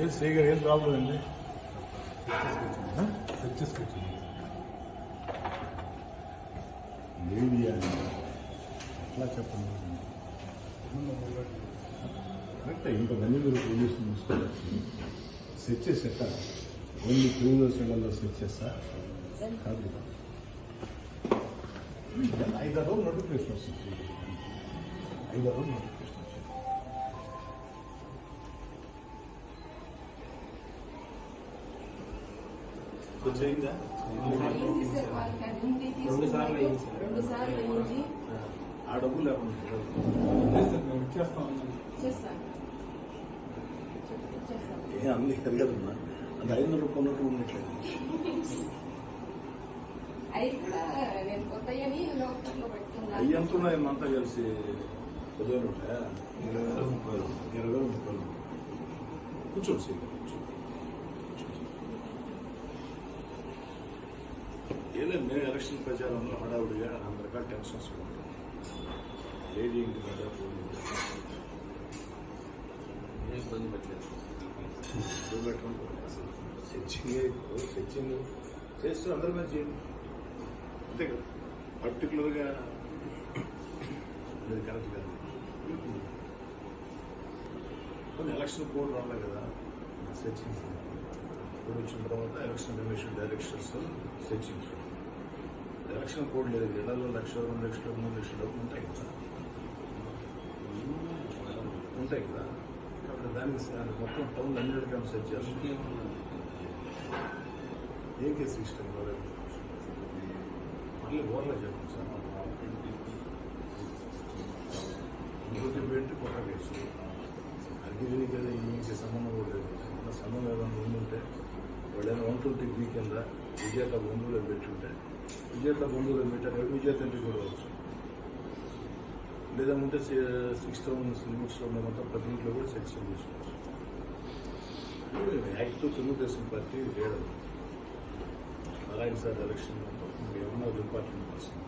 ఏం శ్రీగా ఏం ప్రాబ్లం అండి? తెచ్చేసుకొచ్చింది లేడీ అని ఎట్లా చెప్పండి. కరెక్ట్ ఇంకొకన్నీ మీరు పోలీసులు తీసుకోవచ్చు సెట్ చేసేట ఓన్లీ టూ వీలర్స్ ఇళ్ళలో సెట్ చేస్తా? కాదు. ఐదారు నోటిఫికేషన్ వస్తుంది ఐదారు నోటిఫికేషన్ కొంచెం అయిందా రెండు సార్లు అయింది సార్. ఆ డబ్బులు ఏ అన్ని కలగదమ్మా అది ఐదు రూపాయలు లోకల్లో పెట్టుకున్నాను అవి ఎంత ఉన్నాయి అంతా కలిసి? పదివేలు ఉంటాయా? ఇరవై వేల ఇరవై వేల కూర్చోండి సీట్ కూర్చోండి. ఏలేదు మేము ఎలక్షన్ ప్రచారంలో హడావుడిగా రకరకాల టెన్షన్స్ ఉంటాయి లేడీ ఇంటి మీద ఇబ్బంది పెట్టలేదు సెచ్చింగ్ సెచ్చింగ్ చేస్తూ అందరి మీద చేయండి అంతే కదా పర్టికులర్గా అది కరెక్ట్ కాదు కొన్ని ఎలక్షన్ కోడ్ రాలే కదా సెర్చింగ్స్ కోడ్ వచ్చిన తర్వాత election commission directions searchings election code లేదు. ఇళ్ళలో లక్ష రెండు లక్షలు మూడు లక్షలు డబ్బులు ఉంటాయి కదా. ఉంటాయి కదా. కాబట్టి దానికి స- మొత్తం టౌన్ అన్నిటికీ సెర్చ్ చేస్తుంది ఏం కేసు ఇష్టం కాలేదు మళ్ళీ ఓర్లో చెప్పండి సార్. ఇంకొక పెట్టి కొత్త కేసు అగ్గిరికి కదా ఈయనకి సంబంధం కూడా లేదు. ఉన్న సంబంధం ఏదైనా ఉండుంటే వాళ్ళైనా వన్ ట్వంటీ బీ కింద విజేత బంధువులు పెట్టుంటే విజేత బంధువులు పెట్టారు విజేత ఎంట్రీ కూడా వచ్చు లేదా ఉంటే సిక్స్ థౌసండ్ లిమిట్స్లో ఉన్న మొత్తం ప్రతి ఇంట్లో కూడా సెక్షన్ చేసుకోవచ్చు. యాక్టివ్ తెలుగుదేశం పార్టీ లేడదు నారాయణ సార్ ఎలక్షన్ ఏమన్నా ఇంపార్టెంట్ పర్సన్